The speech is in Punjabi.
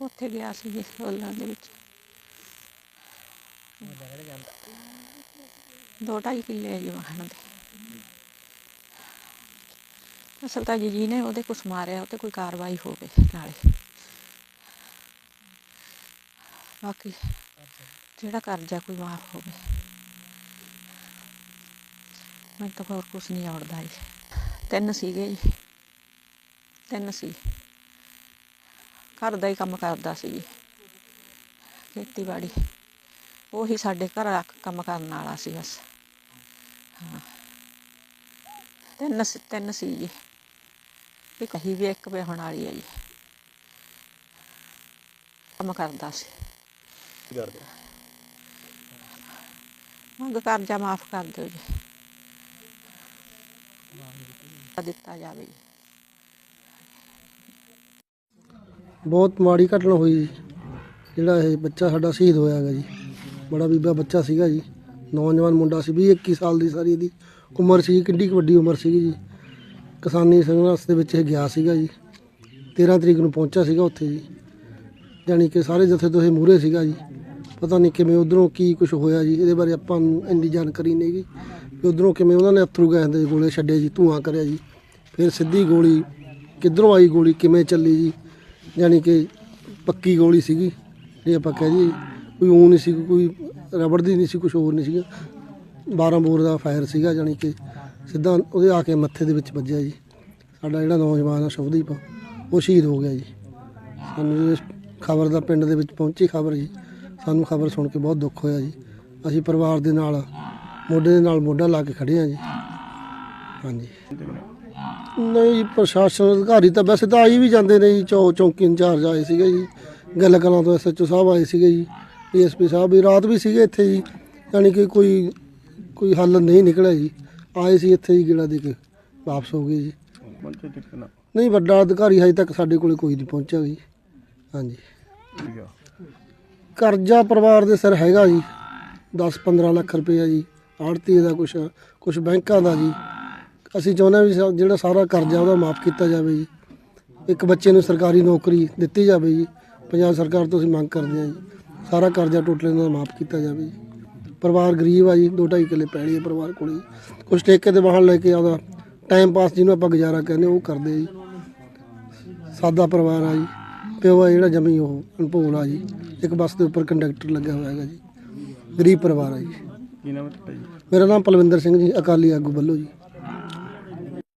ਉੱਥੇ ਗਿਆ ਸੀ ਜੀ ਹੋਲਾਂ ਦੇ ਵਿੱਚ। ਦੋ ਢਾਈ ਕਿੱਲੇ ਆ ਜੀ ਵਾਹਣ ਦੇ। ਅਸਲ ਤਾਂ ਜੀ ਨੇ ਉਹਦੇ ਕੁਛ ਮਾਰਿਆ, ਉਹ ਤੇ ਕੋਈ ਕਾਰਵਾਈ ਹੋਵੇ ਨਾਲੇ। ਬਾਕੀ ਜਿਹੜਾ ਕਰਜ਼ਾ ਕੋਈ ਮਾਫ ਹੋਵੇ। ਮੈਂ ਤਾਂ ਹੋਰ ਕੁਛ ਨਹੀਂ ਆਉਂਦਾ ਜੀ। ਤਿੰਨ ਸੀਗੇ ਜੀ। ਤਿੰਨ ਸੀ। ਘਰ ਦਾ ਹੀ ਕੰਮ ਕਰਦਾ ਸੀ ਜੀ। ਖੇਤੀਬਾੜੀ ਉਹੀ ਸਾਡੇ ਘਰ ਕੇ ਕੰਮ ਕਰਨ ਵਾਲਾ ਸੀ ਬਸ। ਹਾਂ। ਤਿੰਨ ਸੀ ਤਿੰਨ ਸੀ ਜੀ। ਵੀ ਕਹੀ ਵੀ ਇੱਕ ਵੇ ਹੋਣ ਵਾਲੀ ਹੈ ਜੀ। ਕੰਮ ਕਰਦਾ ਸੀ। ਮੰਗ ਕਰਜ਼ਾ ਮਾਫ ਕਰ ਦਿਓ ਜੀ। ਦਿੱਤਾ ਜਾਵੇ ਜੀ। ਬਹੁਤ ਮਾੜੀ ਘਟਨਾ ਹੋਈ ਜੀ। ਜਿਹੜਾ ਇਹ ਬੱਚਾ ਸਾਡਾ ਸ਼ਹੀਦ ਹੋਇਆ ਹੈਗਾ ਜੀ। ਬੜਾ ਬੀਬਾ ਬੱਚਾ ਸੀਗਾ ਜੀ। ਨੌਜਵਾਨ ਮੁੰਡਾ ਸੀ 20 21 ਸਾਲ ਦੀ ਸਾਰੀ ਇਹਦੀ ਉਮਰ ਸੀ, ਕਿੰਨੀ ਕੁ ਵੱਡੀ ਉਮਰ ਸੀਗੀ ਜੀ। ਕਿਸਾਨੀ ਸੰਘਰਸ਼ ਦੇ ਵਿੱਚ ਇਹ ਗਿਆ ਸੀਗਾ ਜੀ। 13 ਤਰੀਕ ਨੂੰ ਪਹੁੰਚਿਆ ਸੀਗਾ ਉੱਥੇ ਜੀ। ਯਾਨੀ ਕਿ ਸਾਰੇ ਜਥੇ ਤੋਂ ਇਹ ਮੂਰੇ ਸੀਗਾ ਜੀ। ਪਤਾ ਨਹੀਂ ਕਿਵੇਂ ਉਧਰੋਂ ਕੀ ਕੁਝ ਹੋਇਆ ਜੀ। ਇਹਦੇ ਬਾਰੇ ਆਪਾਂ ਨੂੰ ਇੰਨੀ ਜਾਣਕਾਰੀ ਨਹੀਂ ਗੀ। ਵੀ ਉਧਰੋਂ ਕਿਵੇਂ ਉਹਨਾਂ ਨੇ ਅਥਰੂ ਗੈਸ ਦੇ ਗੋਲੇ ਛੱਡੇ ਜੀ, ਧੂਆਂ ਕਰਿਆ ਜੀ। ਫਿਰ ਸਿੱਧੀ ਗੋਲੀ, ਕਿੱਧਰੋਂ ਆਈ ਗੋਲੀ, ਕਿਵੇਂ ਚੱਲੀ ਜੀ? ਯਾਨੀ ਕਿ ਪੱਕੀ ਗੋਲੀ ਸੀਗੀ। ਜੇ ਆਪਾਂ ਕਹਿ ਦਈਏ ਕੋਈ ਊਂ ਨਹੀਂ ਸੀ, ਕੋਈ ਰਬੜ ਦੀ ਨਹੀਂ ਸੀ ਕੁਝ ਹੋਰ ਨਹੀਂ ਸੀਗਾ। 12 ਬੋਰ ਦਾ ਫਾਇਰ ਸੀਗਾ, ਯਾਨੀ ਕਿ ਸਿੱਧਾ ਉਹਦੇ ਆ ਕੇ ਮੱਥੇ ਦੇ ਵਿੱਚ ਵੱਜਿਆ ਜੀ। ਸਾਡਾ ਜਿਹੜਾ ਨੌਜਵਾਨ ਆ, ਸ਼ੁਭਦੀਪ ਉਹ ਸ਼ਹੀਦ ਹੋ ਗਿਆ ਜੀ। ਸਾਨੂੰ ਖਬਰ ਦਾ ਪਿੰਡ ਦੇ ਵਿੱਚ ਪਹੁੰਚੀ ਖਬਰ ਜੀ। ਸਾਨੂੰ ਖਬਰ ਸੁਣ ਕੇ ਬਹੁਤ ਦੁੱਖ ਹੋਇਆ ਜੀ। ਅਸੀਂ ਪਰਿਵਾਰ ਦੇ ਨਾਲ, ਮੋਢੇ ਦੇ ਨਾਲ ਮੋਢਾ ਲਾ ਕੇ ਖੜੇ ਹਾਂ ਜੀ। ਹਾਂਜੀ। ਨਹੀਂ ਪ੍ਰਸ਼ਾਸਨ ਅਧਿਕਾਰੀ ਤਾਂ ਵੈਸੇ ਤਾਂ ਆਈ ਵੀ ਜਾਂਦੇ ਨੇ ਜੀ ਚੌ ਚੌਂਕੀ ਇੰਚਾਰਜ ਆਏ ਸੀਗੇ ਜੀ। ਗੱਲ ਕਲਾਂ ਤੋਂ ਐਸਐਚਓ ਸਾਹਿਬ ਆਏ ਸੀਗੇ ਜੀ ਡੀਐਸਪੀ ਸਾਹਿਬ ਵੀ ਰਾਤ ਵੀ ਸੀਗੇ ਇੱਥੇ ਜੀ। ਯਾਨੀ ਕਿ ਕੋਈ ਕੋਈ ਹੱਲ ਨਹੀਂ ਨਿਕਲਿਆ ਜੀ। ਆਏ ਸੀ ਇੱਥੇ ਜੀ ਗੇੜਾ ਦੇ ਕੇ ਵਾਪਸ ਹੋ ਗਏ ਜੀ। ਨਹੀਂ ਵੱਡਾ ਅਧਿਕਾਰੀ ਹਜੇ ਤੱਕ ਸਾਡੇ ਕੋਲੇ ਕੋਈ ਨਹੀਂ ਪਹੁੰਚਿਆ ਜੀ। ਹਾਂਜੀ। ਕਰਜ਼ਾ ਪਰਿਵਾਰ ਦੇ ਸਿਰ ਹੈਗਾ ਜੀ। 10-15 ਲੱਖ ਰੁਪਏ ਜੀ। ਆੜਤੀ ਦਾ ਕੁਛ ਕੁਛ ਬੈਂਕਾਂ ਦਾ ਜੀ। ਅਸੀਂ ਚਾਹੁੰਦੇ ਹਾਂ ਵੀ ਸਾ- ਜਿਹੜਾ ਸਾਰਾ ਕਰਜ਼ਾ ਉਹਦਾ ਮਾਫ ਕੀਤਾ ਜਾਵੇ ਜੀ। ਇੱਕ ਬੱਚੇ ਨੂੰ ਸਰਕਾਰੀ ਨੌਕਰੀ ਦਿੱਤੀ ਜਾਵੇ ਜੀ। ਪੰਜਾਬ ਸਰਕਾਰ ਤੋਂ ਅਸੀਂ ਮੰਗ ਕਰਦੇ ਹਾਂ ਜੀ। ਸਾਰਾ ਕਰਜ਼ਾ ਟੋਟਲ ਦਾ ਮਾਫ ਕੀਤਾ ਜਾਵੇ ਜੀ। ਪਰਿਵਾਰ ਗਰੀਬ ਆ ਜੀ ਦੋ ਢਾਈ ਕਿੱਲੇ ਪੈਲੀ ਹੈ ਪਰਿਵਾਰ ਕੋਲੇ ਕੁਛ ਠੇਕੇ ਤੇ ਵਾਹਣ ਲੈ ਕੇ ਆਦਾ ਟਾਈਮ ਪਾਸ ਜਿਹਨੂੰ ਆਪਾਂ ਗੁਜ਼ਾਰਾ ਕਹਿੰਦੇ ਉਹ ਕਰਦੇ ਜੀ। ਸਾਦਾ ਪਰਿਵਾਰ ਆ ਜੀ। ਪਿਓ ਆ ਜਿਹੜਾ ਜਮੀ ਉਹ ਅਨਭੋਲ ਆ ਜੀ। ਇੱਕ ਬੱਸ ਦੇ ਉੱਪਰ ਕੰਡਕਟਰ ਲੱਗਿਆ ਹੋਇਆ ਹੈਗਾ ਜੀ। ਗਰੀਬ ਪਰਿਵਾਰ ਆ ਜੀ। ਕੀ ਨਾਮ ਹੈ ਤੁਹਾਡਾ ਜੀ? ਮੇਰਾ ਨਾਮ ਪਲਵਿੰਦਰ ਸਿੰਘ ਜੀ ਅਕਾਲੀ ਆਗੂ ਵੱਲੋਂ ਜੀ।